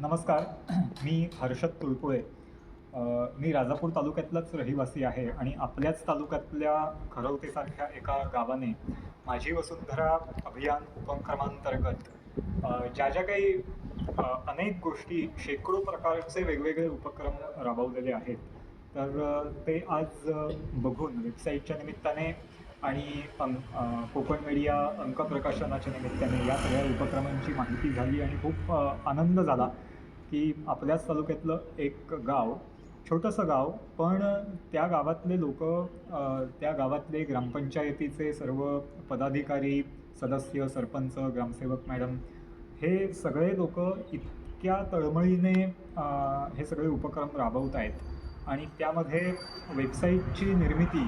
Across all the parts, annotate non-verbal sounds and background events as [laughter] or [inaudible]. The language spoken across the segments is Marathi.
नमस्कार. [clears throat] मी हर्षद तुळपुळे मी राजापूर तालुक्यातलाच रहिवासी आहे आणि आपल्याच तालुक्यातल्या खरवतेसारख्या एका गावाने माझी वसुंधरा अभियान उपक्रमांतर्गत ज्या ज्या काही अनेक गोष्टी शेकडो प्रकारचे वेगवेगळे उपक्रम राबवलेले आहेत तर ते आज बघून वेबसाईटच्या निमित्ताने आणि कोकण मीडिया अंक प्रकाशनाच्या निमित्ताने या सगळ्या उपक्रमांची माहिती झाली आणि खूप आनंद झाला. की आपल्याच तालुक्यातलं एक गाव छोटंसं गाव पण त्या गावातले लोक त्या गावातले ग्रामपंचायतीचे सर्व पदाधिकारी सदस्य सरपंच ग्रामसेवक मॅडम हे सगळे लोक इतक्या तळमळीने हे सगळे उपक्रम राबवत आहेत. आणि त्यामध्ये वेबसाईटची निर्मिती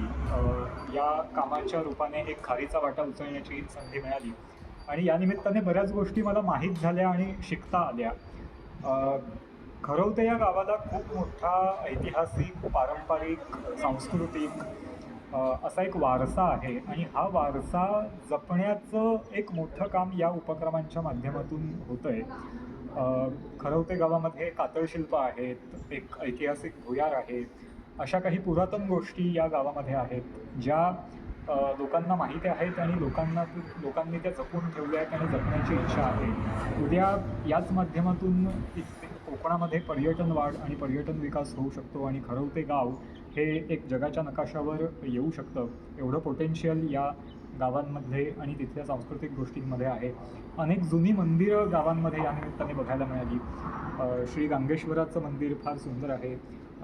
या कामाच्या रूपाने एक खारीचा वाटा उचलण्याची संधी मिळाली. आणि या निमित्ताने बऱ्याच गोष्टी मला माहीत झाल्या आणि शिकता आल्या. खरवते या गावाला खूप मोठा ऐतिहासिक पारंपरिक सांस्कृतिक असा एक वारसा आहे. आणि हा वारसा जपण्याचं एक मोठं काम या उपक्रमांच्या माध्यमातून होतं आहे खरवते गावामध्ये कातळशिल्प आहेत एक ऐतिहासिक भुयार आहे अशा काही पुरातन गोष्टी या गावामध्ये आहेत ज्या लोकांना माहिती आहेत आणि लोकांना लोकांनी त्या जपून ठेवल्या आहेत आणि जपण्याची इच्छा आहे. उद्या याच माध्यमातून कोकणामध्ये पर्यटन वाढ आणि पर्यटन विकास होऊ शकतो आणि खरवते गाव हे एक जगाच्या नकाशावर येऊ शकतं. एवढं पोटेन्शियल या गावांमध्ये आणि तिथल्या सांस्कृतिक गोष्टींमध्ये आहे. अनेक जुनी मंदिरं गावांमध्ये या निमित्ताने बघायला मिळाली. श्री गांगेश्वराचं मंदिर फार सुंदर आहे.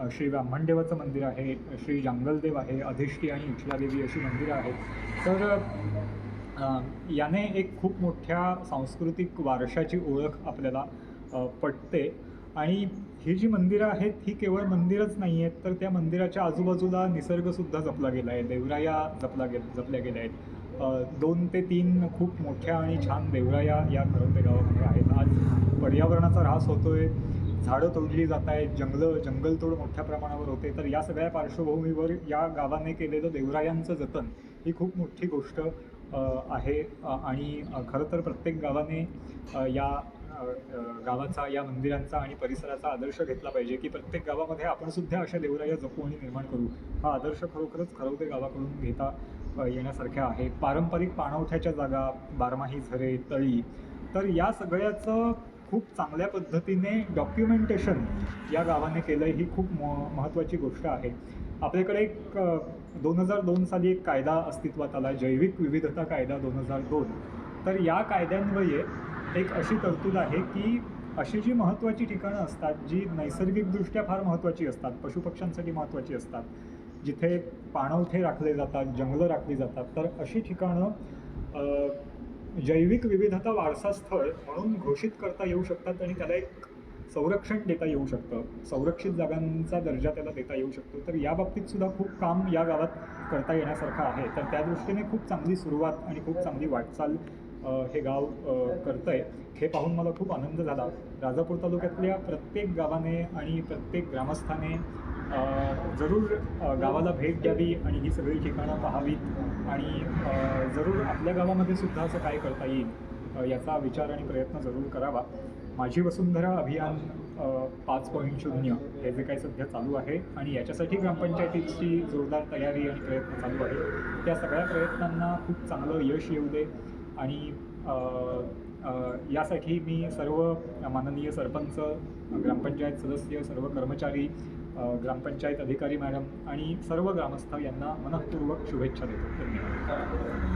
श्री ब्राह्मणदेवाचं मंदिर आहे श्री जांगलदेव आहे अधिष्ठी आणि इच्छलादेवी अशी मंदिरं आहेत. तर याने एक खूप मोठ्या सांस्कृतिक वारशाची ओळख आपल्याला पटते. आणि ही जी मंदिरं आहेत ही केवळ मंदिरच नाही आहेत तर त्या मंदिराच्या आजूबाजूला निसर्गसुद्धा जपला गेला आहे. देवराया जपला गे जपल्या गेल्या आहेत. दोन ते तीन खूप मोठ्या आणि छान देवराया या खरवते गावामध्ये आहेत. आज पर्यावरणाचा ऱ्हास होतोय. झाडं तोडली जात आहेत जंगलं जंगलतोड मोठ्या प्रमाणावर होते. तर या सगळ्या पार्श्वभूमीवर या गावाने केलेलं देवरायांचं जतन ही खूप मोठी गोष्ट आहे. आणि खरं तर प्रत्येक गावाने या गावाचा या मंदिरांचा आणि परिसराचा आदर्श घेतला पाहिजे की प्रत्येक गावामध्ये आपण सुद्धा अशा देवराया जपू आणि निर्माण करू. हा आदर्श खरोखरच खरवते गावाकडून घेता येण्यासारख्या आहे. पारंपरिक पाणवठ्याच्या जागा बारमाही झरे तळी तर या सगळ्याचं खूप चांगल्या पद्धतीने डॉक्युमेंटेशन या गावाने केलं ही खूप म महत्त्वाची गोष्ट आहे. आपल्याकडे एक दोन हजार दोन साली एक कायदा अस्तित्वात आला जैविक विविधता कायदा दोन हजार दोन. तर या कायद्यान्वये एक अशी तरतूद आहे की अशी जी महत्त्वाची ठिकाणं असतात जी नैसर्गिकदृष्ट्या फार महत्त्वाची असतात पशुपक्ष्यांसाठी महत्त्वाची असतात जिथे पाणवठे राखले जातात जंगलं राखली जातात तर अशी ठिकाणं जैविक विविधता वारसा स्थळ म्हणून घोषित करता येऊ शकतात आणि त्याला एक संरक्षण देता येऊ शकतं. संरक्षित जागांचा दर्जा त्याला देता येऊ शकतो. तर या बाबतीत सुद्धा खूप काम या गावात करता येण्यासारखं आहे. तर त्या दृष्टीने खूप चांगली सुरुवात आणि खूप चांगली वाटचाल हे गाव करतं आहे हे पाहून मला खूप आनंद झाला. राजापूर तालुक्यातल्या प्रत्येक गावाने आणि प्रत्येक ग्रामस्थाने जरूर गावाला भेट द्यावी आणि ही सगळी ठिकाणं पाहावीत. आणि जरूर आपल्या गावामध्ये सुद्धा असं काय करता येईल याचा विचार आणि प्रयत्न जरूर करावा. माझी वसुंधरा अभियान पाच पॉईंट शून्य हे जे काही सध्या चालू आहे आणि याच्यासाठी ग्रामपंचायतीची जोरदार तयारी आणि प्रयत्न चालू आहे. त्या सगळ्या प्रयत्नांना खूप चांगलं यश येऊ दे आणि यासाठी मी सर्व माननीय सरपंच ग्रामपंचायत सदस्य सर्व कर्मचारी ग्रामपंचायत अधिकारी मॅडम आणि सर्व ग्रामस्थ यांना मनःपूर्वक शुभेच्छा देतो. धन्यवाद.